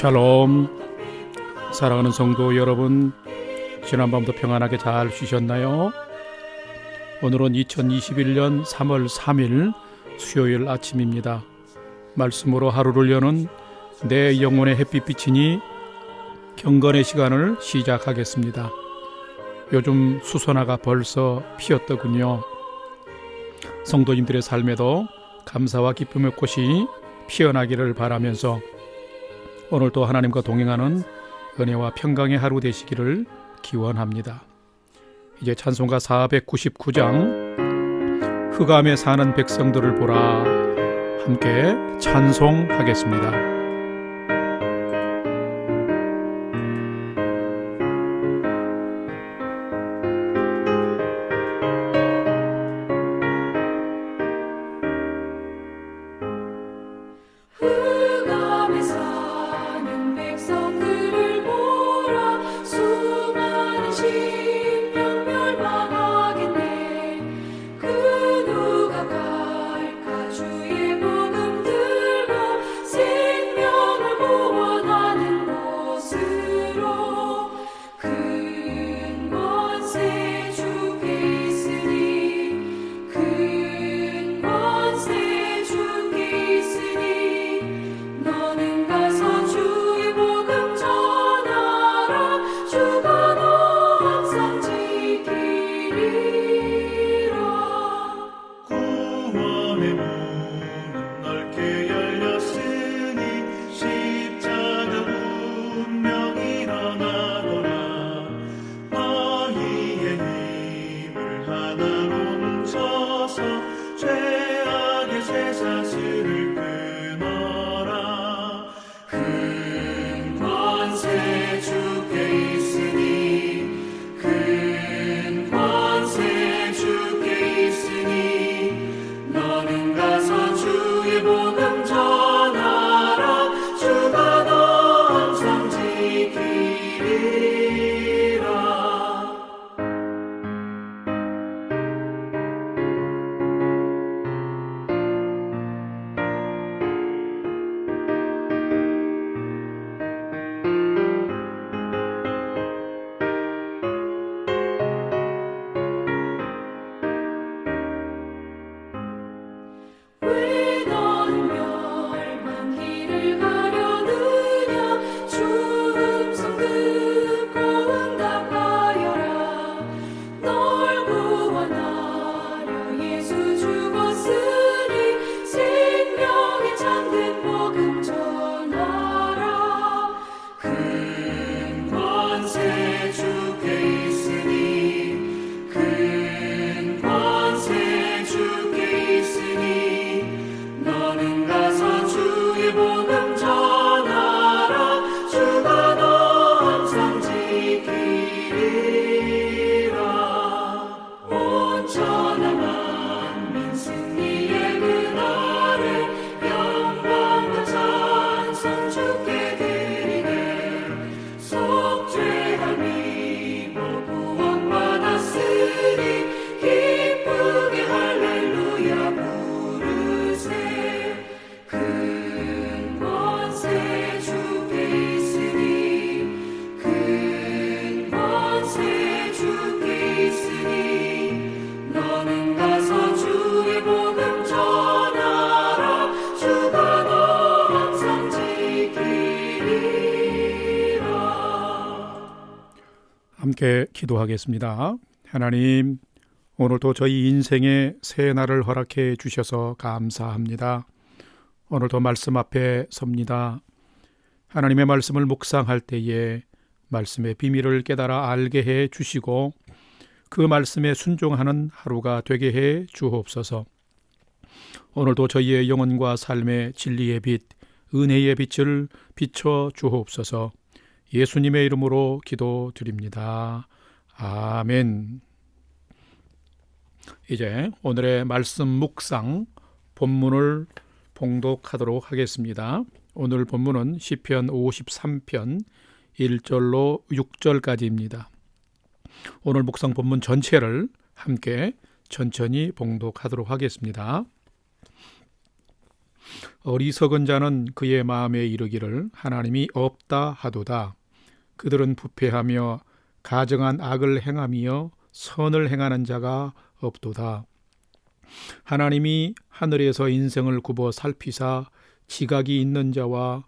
샬롬 사랑하는 성도 여러분 지난밤도 평안하게 잘 쉬셨나요? 오늘은 2021년 3월 3일 수요일 아침입니다. 말씀으로 하루를 여는 내 영혼의 햇빛 비치니 경건의 시간을 시작하겠습니다. 요즘 수선화가 벌써 피었더군요. 성도님들의 삶에도 감사와 기쁨의 꽃이 피어나기를 바라면서 오늘도 하나님과 동행하는 은혜와 평강의 하루 되시기를 기원합니다. 이제 찬송가 499장 흑암에 사는 백성들을 보라 함께 찬송하겠습니다. 함께 기도하겠습니다. 하나님, 오늘도 저희 인생의 새 날을 허락해 주셔서 감사합니다. 오늘도 말씀 앞에 섭니다. 하나님의 말씀을 묵상할 때에 말씀의 비밀을 깨달아 알게 해 주시고 그 말씀에 순종하는 하루가 되게 해 주옵소서. 오늘도 저희의 영혼과 삶의 진리의 빛, 은혜의 빛을 비춰 주옵소서. 예수님의 이름으로 기도드립니다. 아멘. 이제 오늘의 말씀 묵상 본문을 봉독하도록 하겠습니다. 오늘 본문은 시편 53편 1절로 6절까지입니다. 오늘 묵상 본문 전체를 함께 천천히 봉독하도록 하겠습니다. 어리석은 자는 그의 마음에 이르기를 하나님이 없다 하도다. 그들은 부패하며 가정한 악을 행하며 선을 행하는 자가 없도다. 하나님이 하늘에서 인생을 굽어 살피사 지각이 있는 자와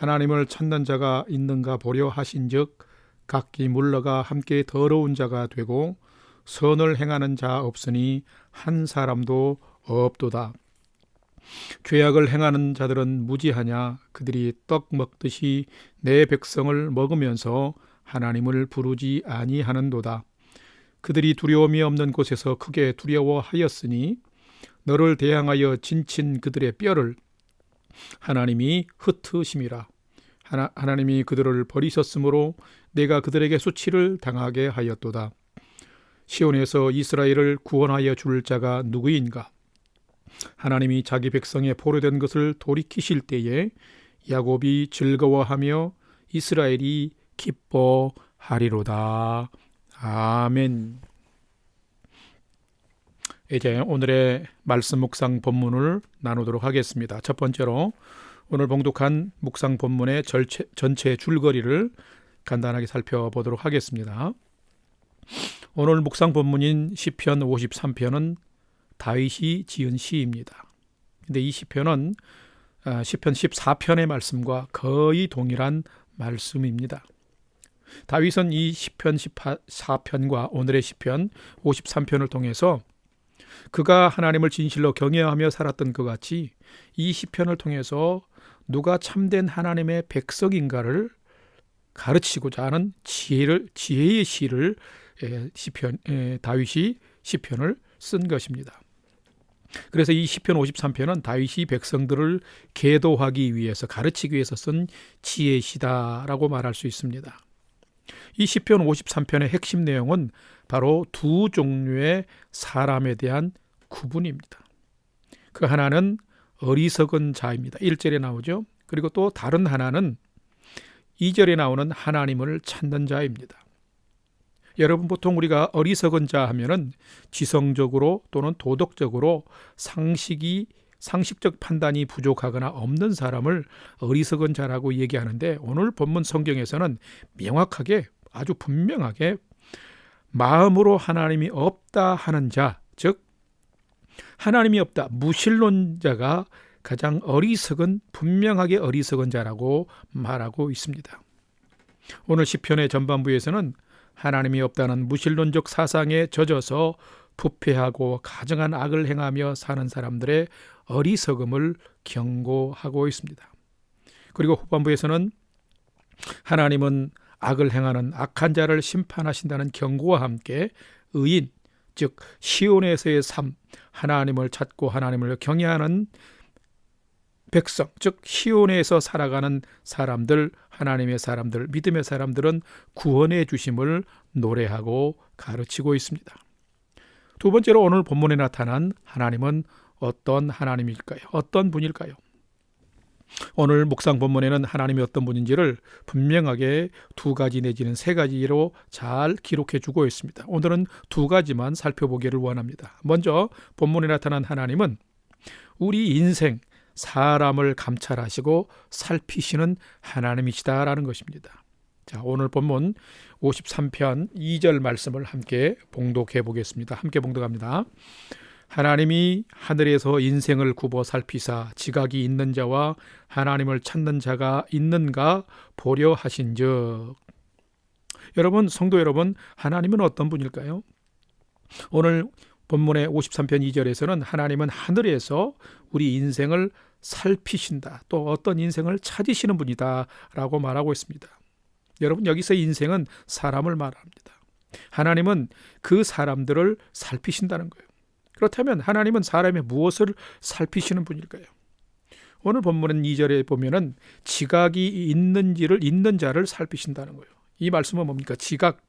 하나님을 찾는 자가 있는가 보려 하신즉 각기 물러가 함께 더러운 자가 되고 선을 행하는 자 없으니 한 사람도 없도다. 죄악을 행하는 자들은 무지하냐 그들이 떡 먹듯이 내 백성을 먹으면서 하나님을 부르지 아니하는도다. 그들이 두려움이 없는 곳에서 크게 두려워하였으니 너를 대항하여 진친 그들의 뼈를 하나님이 흩으심이라. 하나, 하나님이 그들을 버리셨으므로 내가 그들에게 수치를 당하게 하였도다. 시온에서 이스라엘을 구원하여 줄 자가 누구인가? 하나님이 자기 백성의 포로된 것을 돌이키실 때에 야곱이 즐거워하며 이스라엘이 기뻐하리로다. 아멘. 이제 오늘의 말씀 묵상 본문을 나누도록 하겠습니다. 첫 번째로 오늘 봉독한 묵상 본문의 절체, 전체 줄거리를 간단하게 살펴보도록 하겠습니다. 오늘 묵상 본문인 시편 53편은 다윗이 지은 시입니다. 근데 이 시편은 아, 시편 14편의 말씀과 거의 동일한 말씀입니다. 다윗은 이 시편 14편과 오늘의 시편 53편을 통해서 그가 하나님을 진실로 경외하며 살았던 것 같이 이 시편을 통해서 누가 참된 하나님의 백성인가를 가르치고자 하는 지혜를 지혜의 시를 에, 시편 에, 다윗이 시편을 쓴 것입니다. 그래서 이 시편 53편은 다윗이 백성들을 계도하기 위해서 가르치기 위해서 쓴 지혜의 시다라고 말할 수 있습니다. 이 시편 53편의 핵심 내용은 바로 두 종류의 사람에 대한 구분입니다. 그 하나는 어리석은 자입니다. 1절에 나오죠. 그리고 또 다른 하나는 2절에 나오는 하나님을 찾는 자입니다. 여러분 보통 우리가 어리석은 자 하면은 지성적으로 또는 도덕적으로 상식이 상식적 판단이 부족하거나 없는 사람을 어리석은 자라고 얘기하는데 오늘 본문 성경에서는 명확하게 아주 분명하게 마음으로 하나님이 없다 하는 자, 즉 하나님이 없다 무신론자가 가장 어리석은 분명하게 어리석은 자라고 말하고 있습니다. 오늘 시편의 전반부에서는 하나님이 없다는 무신론적 사상에 젖어서 부패하고 가정한 악을 행하며 사는 사람들의 어리석음을 경고하고 있습니다. 그리고 후반부에서는 하나님은 악을 행하는 악한 자를 심판하신다는 경고와 함께 의인, 즉 시온에서의 삶, 하나님을 찾고 하나님을 경외하는 백성, 즉 시온에서 살아가는 사람들, 하나님의 사람들, 믿음의 사람들은 구원의 주심을 노래하고 가르치고 있습니다. 두 번째로 오늘 본문에 나타난 하나님은 어떤 하나님일까요? 어떤 분일까요? 오늘 묵상 본문에는 하나님이 어떤 분인지를 분명하게 두 가지 내지는 세 가지로 잘 기록해 주고 있습니다. 오늘은 두 가지만 살펴보기를 원합니다. 먼저 본문에 나타난 하나님은 우리 인생 사람을 감찰하시고 살피시는 하나님이시다라는 것입니다. 자, 오늘 본문 53편 2절 말씀을 함께 봉독해 보겠습니다. 함께 봉독합니다. 하나님이 하늘에서 인생을 굽어 살피사 지각이 있는 자와 하나님을 찾는 자가 있는가 보려 하신즉 여러분 성도 여러분 하나님은 어떤 분일까요? 오늘 본문의 53편 2절에서는 하나님은 하늘에서 우리 인생을 살피신다. 또 어떤 인생을 찾으시는 분이다라고 말하고 있습니다. 여러분 여기서 인생은 사람을 말합니다. 하나님은 그 사람들을 살피신다는 거예요. 그렇다면 하나님은 사람의 무엇을 살피시는 분일까요? 오늘 본문은 2절에 보면은 지각이 있는지를 있는 자를 살피신다는 거예요. 이 말씀은 뭡니까? 지각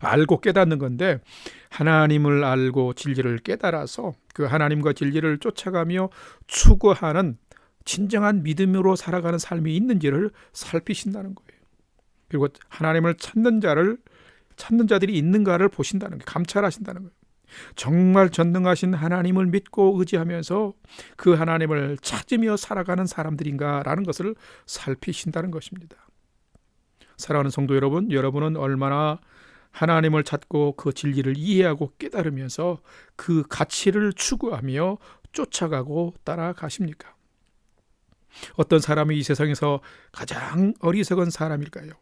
알고 깨닫는 건데 하나님을 알고 진리를 깨달아서 그 하나님과 진리를 쫓아가며 추구하는 진정한 믿음으로 살아가는 삶이 있는지를 살피신다는 거예요. 그리고 하나님을 찾는 자를 찾는 자들이 있는가를 보신다는 게 감찰하신다는 거예요. 정말 전능하신 하나님을 믿고 의지하면서 그 하나님을 찾으며 살아가는 사람들인가라는 것을 살피신다는 것입니다. 사랑하는 성도 여러분, 여러분은 얼마나 하나님을 찾고 그 진리를 이해하고 깨달으면서 그 가치를 추구하며 쫓아가고 따라가십니까? 어떤 사람이 이 세상에서 가장 어리석은 사람일까요?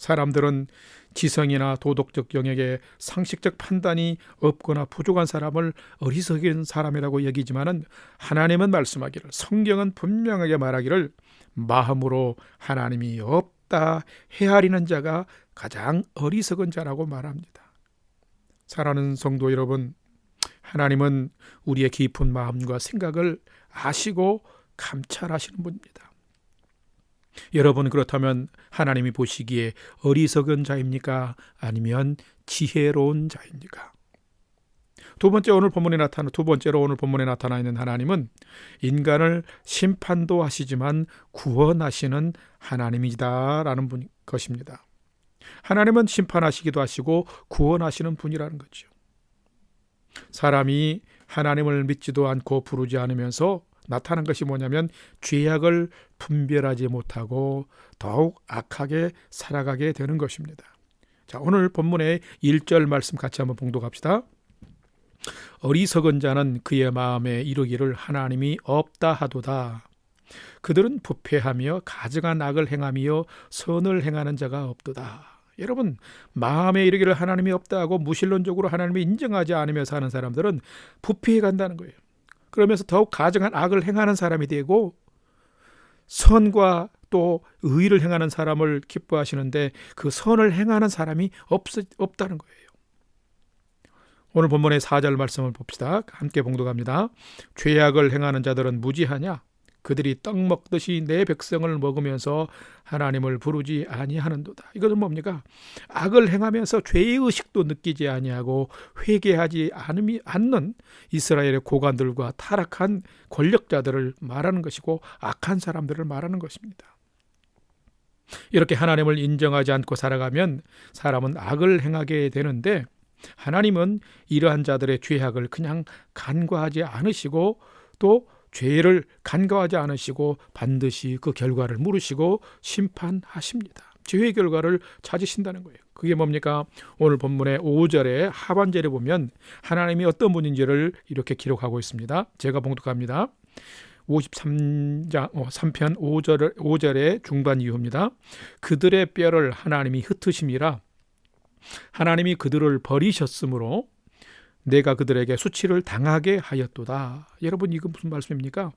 사람들은 지성이나 도덕적 영역에 상식적 판단이 없거나 부족한 사람을 어리석은 사람이라고 여기지만은 하나님은 말씀하기를 성경은 분명하게 말하기를 마음으로 하나님이 없다 헤아리는 자가 가장 어리석은 자라고 말합니다. 사랑하는 성도 여러분, 하나님은 우리의 깊은 마음과 생각을 아시고 감찰하시는 분입니다. 여러분 그렇다면 하나님이 보시기에 어리석은 자입니까? 아니면 지혜로운 자입니까? 두 번째 오늘 본문에 나타나 두 번째로 오늘 본문에 나타나 있는 하나님은 인간을 심판도 하시지만 구원하시는 하나님이다라는 분 것입니다. 하나님은 심판하시기도 하시고 구원하시는 분이라는 거죠. 사람이 하나님을 믿지도 않고 부르지 않으면서 나타난 것이 뭐냐면 죄악을 분별하지 못하고 더욱 악하게 살아가게 되는 것입니다. 자, 오늘 본문의 1절 말씀 같이 한번 봉독합시다. 어리석은 자는 그의 마음에 이르기를 하나님이 없다 하도다. 그들은 부패하며 가증한 악을 행하며 선을 행하는 자가 없도다. 여러분 마음에 이르기를 하나님이 없다 하고 무신론적으로 하나님을 인정하지 않으며 사는 사람들은 부패해 간다는 거예요. 그러면서 더욱 가증한 악을 행하는 사람이 되고 선과 또 의를 행하는 사람을 기뻐하시는데 그 선을 행하는 사람이 없, 없다는 거예요. 오늘 본문의 4절 말씀을 봅시다. 함께 봉독합니다. 죄악을 행하는 자들은 무지하냐? 그들이 떡 먹듯이 내 백성을 먹으면서 하나님을 부르지 아니하는도다. 이것은 뭡니까? 악을 행하면서 죄의 의식도 느끼지 아니하고 회개하지 않는 이스라엘의 고관들과 타락한 권력자들을 말하는 것이고 악한 사람들을 말하는 것입니다. 이렇게 하나님을 인정하지 않고 살아가면 사람은 악을 행하게 되는데 하나님은 이러한 자들의 죄악을 그냥 간과하지 않으시고 또 죄를 간과하지 않으시고 반드시 그 결과를 물으시고 심판하십니다. 죄의 결과를 찾으신다는 거예요. 그게 뭡니까? 오늘 본문의 5절에 하반절에 보면 하나님이 어떤 분인지를 이렇게 기록하고 있습니다. 제가 봉독합니다. 53장 3편 5절 5절의 중반 이후입니다. 그들의 뼈를 하나님이 흩으심이라 하나님이 그들을 버리셨으므로 내가 그들에게 수치를 당하게 하였도다. 여러분 이거 무슨 말씀입니까?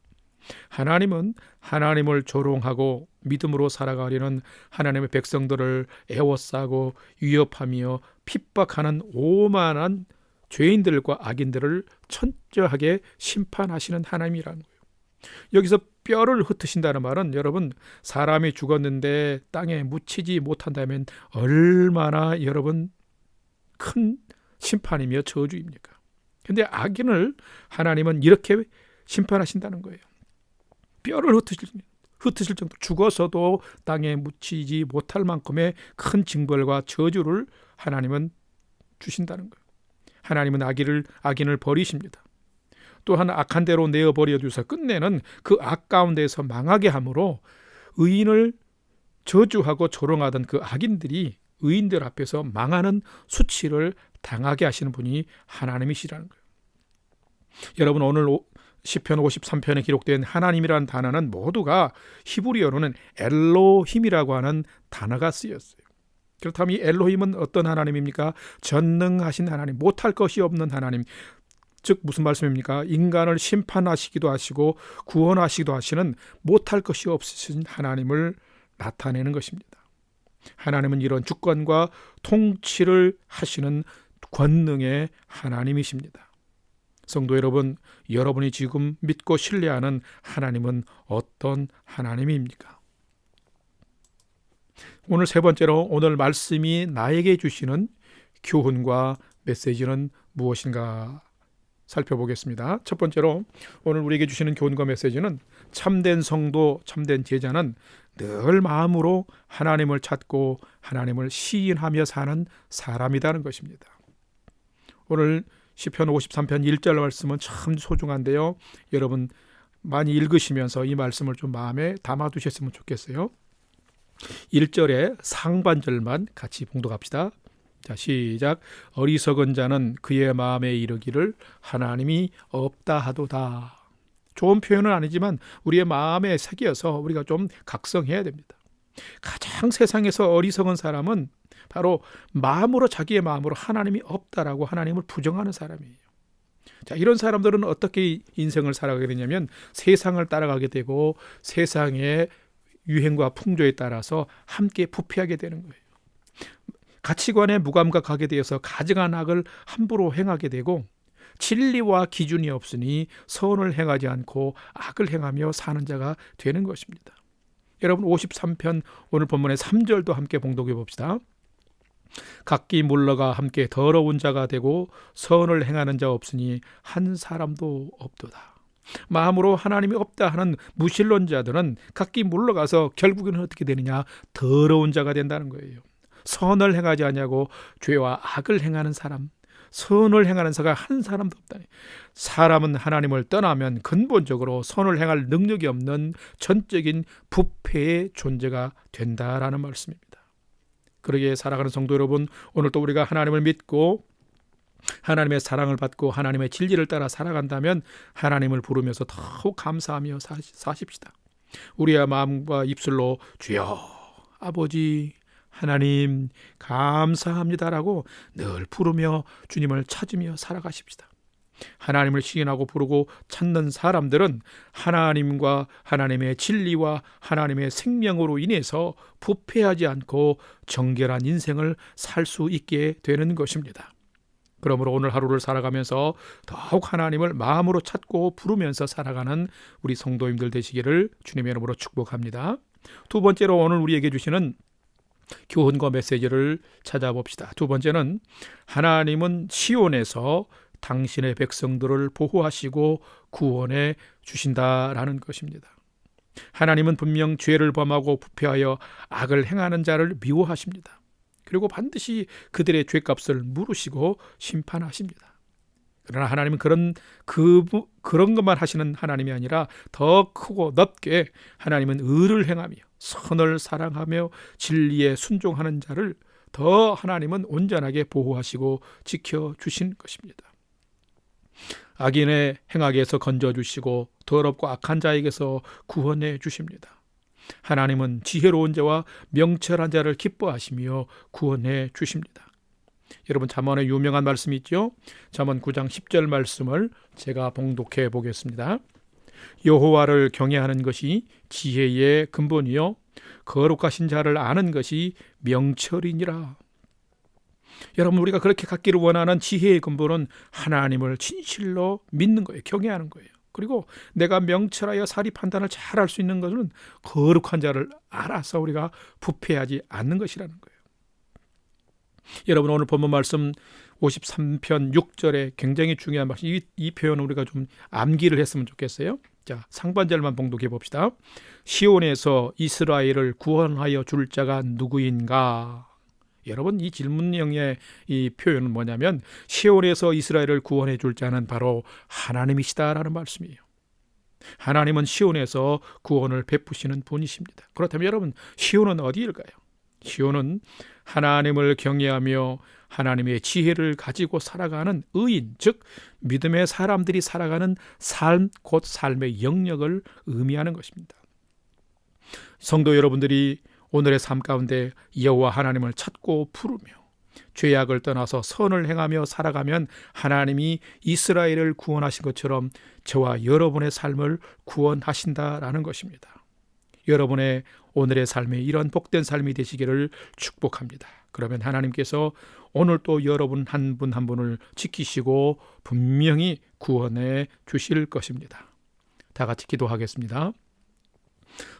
하나님은 하나님을 조롱하고 믿음으로 살아가려는 하나님의 백성들을 애워싸고 위협하며 핍박하는 오만한 죄인들과 악인들을 천저하게 심판하시는 하나님이라는 거예요. 여기서 뼈를 흩으신다는 말은 여러분 사람이 죽었는데 땅에 묻히지 못한다면 얼마나 여러분 큰 심판이며 저주입니까? 근데 악인을 하나님은 이렇게 심판하신다는 거예요. 뼈를 흩으실, 흩으실 정도 죽어서도 땅에 묻히지 못할 만큼의 큰 징벌과 저주를 하나님은 주신다는 거예요. 하나님은 악인을 악인을 버리십니다. 또한 악한 대로 내어 버려 두사 끝내는 그 악 가운데서 망하게 함으로 의인을 저주하고 조롱하던 그 악인들이 의인들 앞에서 망하는 수치를 당하게 하시는 분이 하나님이시라는 거예요. 여러분 오늘 시편 53편에 기록된 하나님이라는 단어는 모두가 히브리어로는 엘로힘이라고 하는 단어가 쓰였어요. 그렇다면 이 엘로힘은 어떤 하나님입니까? 전능하신 하나님, 못할 것이 없는 하나님. 즉 무슨 말씀입니까? 인간을 심판하시기도 하시고 구원하시기도 하시는 못할 것이 없으신 하나님을 나타내는 것입니다. 하나님은 이런 주권과 통치를 하시는 권능의 하나님이십니다. 성도 여러분, 여러분이 지금 믿고 신뢰하는 하나님은 어떤 하나님입니까? 오늘 세 번째로 오늘 말씀이 나에게 주시는 교훈과 메시지는 무엇인가 살펴보겠습니다. 첫 번째로 오늘 우리에게 주시는 교훈과 메시지는 참된 성도, 참된 제자는 늘 마음으로 하나님을 찾고 하나님을 시인하며 사는 사람이라는 것입니다. 오늘 시편 53편 1절 말씀은 참 소중한데요. 여러분 많이 읽으시면서 이 말씀을 좀 마음에 담아 두셨으면 좋겠어요. 1절의 상반절만 같이 봉독합시다. 자, 시작. 어리석은 자는 그의 마음에 이르기를 하나님이 없다 하도다. 좋은 표현은 아니지만 우리의 마음에 새겨서 우리가 좀 각성해야 됩니다. 가장 세상에서 어리석은 사람은 바로 마음으로 자기의 마음으로 하나님이 없다라고 하나님을 부정하는 사람이에요. 자, 이런 사람들은 어떻게 인생을 살아가게 되냐면 세상을 따라가게 되고 세상의 유행과 풍조에 따라서 함께 부패하게 되는 거예요. 가치관에 무감각하게 되어서 가증한 악을 함부로 행하게 되고 진리와 기준이 없으니 선을 행하지 않고 악을 행하며 사는 자가 되는 것입니다. 여러분 53편 오늘 본문의 3절도 함께 봉독해 봅시다. 각기 물러가 함께 더러운 자가 되고 선을 행하는 자 없으니 한 사람도 없도다. 마음으로 하나님이 없다 하는 무신론자들은 각기 물러가서 결국에는 어떻게 되느냐? 더러운 자가 된다는 거예요. 선을 행하지 않냐고 죄와 악을 행하는 사람, 선을 행하는 자가 한 사람도 없다. 사람은 하나님을 떠나면 근본적으로 선을 행할 능력이 없는 전적인 부패의 존재가 된다라는 말씀입니다. 그러기에 살아가는 성도 여러분, 오늘 또 우리가 하나님을 믿고 하나님의 사랑을 받고 하나님의 진리를 따라 살아간다면 하나님을 부르면서 더욱 감사하며 사십시다. 우리의 마음과 입술로 주여 아버지 하나님 감사합니다라고 늘 부르며 주님을 찾으며 살아가십시다. 하나님을 시인하고 부르고 찾는 사람들은 하나님과 하나님의 진리와 하나님의 생명으로 인해서 부패하지 않고 정결한 인생을 살 수 있게 되는 것입니다. 그러므로 오늘 하루를 살아가면서 더욱 하나님을 마음으로 찾고 부르면서 살아가는 우리 성도님들 되시기를 주님의 이름으로 축복합니다. 두 번째로 오늘 우리에게 주시는 교훈과 메시지를 찾아봅시다. 두 번째는 하나님은 시온에서 당신의 백성들을 보호하시고 구원해 주신다라는 것입니다. 하나님은 분명 죄를 범하고 부패하여 악을 행하는 자를 미워하십니다. 그리고 반드시 그들의 죄값을 물으시고 심판하십니다. 그러나 하나님은 그런 그 그런 것만 하시는 하나님이 아니라 더 크고 넓게 하나님은 의를 행하며 선을 사랑하며 진리에 순종하는 자를 더 하나님은 온전하게 보호하시고 지켜 주신 것입니다. 악인의 행악에서 건져 주시고 더럽고 악한 자에게서 구원해 주십니다. 하나님은 지혜로운 자와 명철한 자를 기뻐하시며 구원해 주십니다. 여러분 잠언에 유명한 말씀이 있죠. 잠언 9장 10절 말씀을 제가 봉독해 보겠습니다. 여호와를 경외하는 것이 지혜의 근본이요 거룩하신 자를 아는 것이 명철이니라. 여러분 우리가 그렇게 갖기를 원하는 지혜의 근본은 하나님을 진실로 믿는 거예요. 경외하는 거예요. 그리고 내가 명철하여 사리 판단을 잘 할 수 있는 것은 거룩한 자를 알아서 우리가 부패하지 않는 것이라는 거예요. 여러분 오늘 본문 말씀 53편 6절에 굉장히 중요한 말씀 이, 이 표현은 우리가 좀 암기를 했으면 좋겠어요. 자 상반절만 봉독해 봅시다. 시온에서 이스라엘을 구원하여 줄 자가 누구인가? 여러분 이 질문형의 이 표현은 뭐냐면 시온에서 이스라엘을 구원해 줄 자는 바로 하나님이시다라는 말씀이에요. 하나님은 시온에서 구원을 베푸시는 분이십니다. 그렇다면 여러분 시온은 어디일까요? 시온은 하나님을 경외하며 하나님의 지혜를 가지고 살아가는 의인, 즉 믿음의 사람들이 살아가는 삶, 곧 삶의 영역을 의미하는 것입니다. 성도 여러분들이 오늘의 삶 가운데 여호와 하나님을 찾고 부르며 죄악을 떠나서 선을 행하며 살아가면 하나님이 이스라엘을 구원하신 것처럼 저와 여러분의 삶을 구원하신다라는 것입니다. 여러분의 오늘의 삶이 이런 복된 삶이 되시기를 축복합니다. 그러면 하나님께서 오늘 또 여러분 한분한 분을 지키시고 분명히 구원해 주실 것입니다. 다 같이 기도하겠습니다.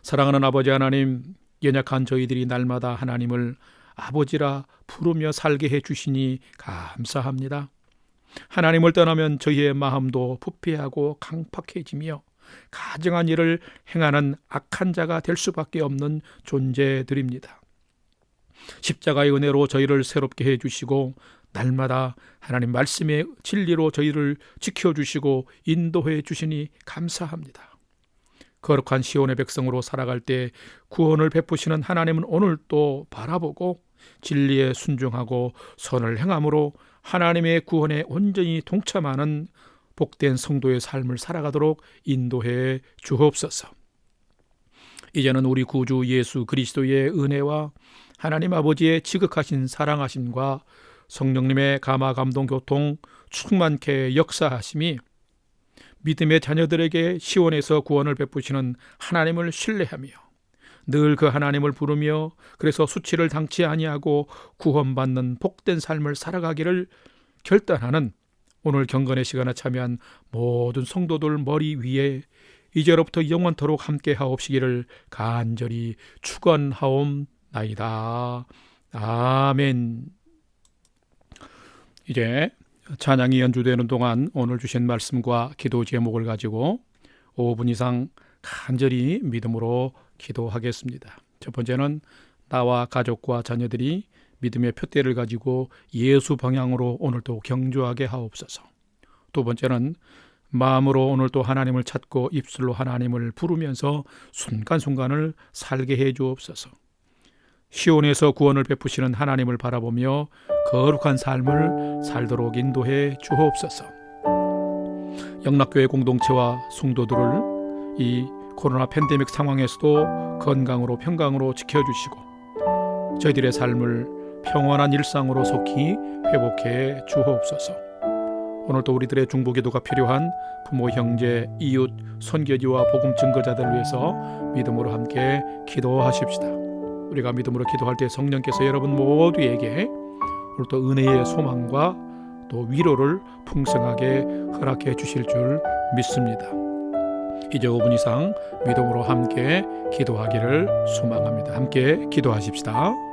사랑하는 아버지 하나님, 연약한 저희들이 날마다 하나님을 아버지라 부르며 살게 해 주시니 감사합니다. 하나님을 떠나면 저희의 마음도 부패하고 강팍해지며 가정한 일을 행하는 악한 자가 될 수밖에 없는 존재들입니다. 십자가의 은혜로 저희를 새롭게 해 주시고 날마다 하나님 말씀의 진리로 저희를 지켜 주시고 인도해 주시니 감사합니다. 거룩한 시온의 백성으로 살아갈 때 구원을 베푸시는 하나님은 오늘 또 바라보고 진리에 순종하고 선을 행함으로 하나님의 구원에 온전히 동참하는 복된 성도의 삶을 살아가도록 인도해 주옵소서. 이제는 우리 구주 예수 그리스도의 은혜와 하나님 아버지의 지극하신 사랑하심과 성령님의 감화 감동 교통 충만케 역사하심이 믿음의 자녀들에게 시온에서 구원을 베푸시는 하나님을 신뢰하며 늘 그 하나님을 부르며 그래서 수치를 당치 아니하고 구원받는 복된 삶을 살아가기를 결단하는 오늘 경건의 시간에 참여한 모든 성도들 머리 위에 이제로부터 영원토록 함께 하옵시기를 간절히 축원하옵나이다. 아멘. 이제 찬양이 연주되는 동안 오늘 주신 말씀과 기도 제목을 가지고 5분 이상 간절히 믿음으로 기도하겠습니다. 첫 번째는 나와 가족과 자녀들이 믿음의 표대를 가지고 예수 방향으로 오늘도 경주하게 하옵소서. 두 번째는 마음으로 오늘도 하나님을 찾고 입술로 하나님을 부르면서 순간순간을 살게 해 주옵소서. 시온에서 구원을 베푸시는 하나님을 바라보며 거룩한 삶을 살도록 인도해 주옵소서. 영락교회 공동체와 성도들을 이 코로나 팬데믹 상황에서도 건강으로 평강으로 지켜주시고 저희들의 삶을 평안한 일상으로 속히 회복해 주옵소서. 오늘도 우리들의 중보기도가 필요한 부모, 형제, 이웃, 선교지와 복음 증거자들을 위해서 믿음으로 함께 기도하십시다. 우리가 믿음으로 기도할 때 성령께서 여러분 모두에게 오늘 또 은혜의 소망과 또 위로를 풍성하게 허락해 주실 줄 믿습니다. 이제 5분 이상 믿음으로 함께 기도하기를 소망합니다. 함께 기도하십시다.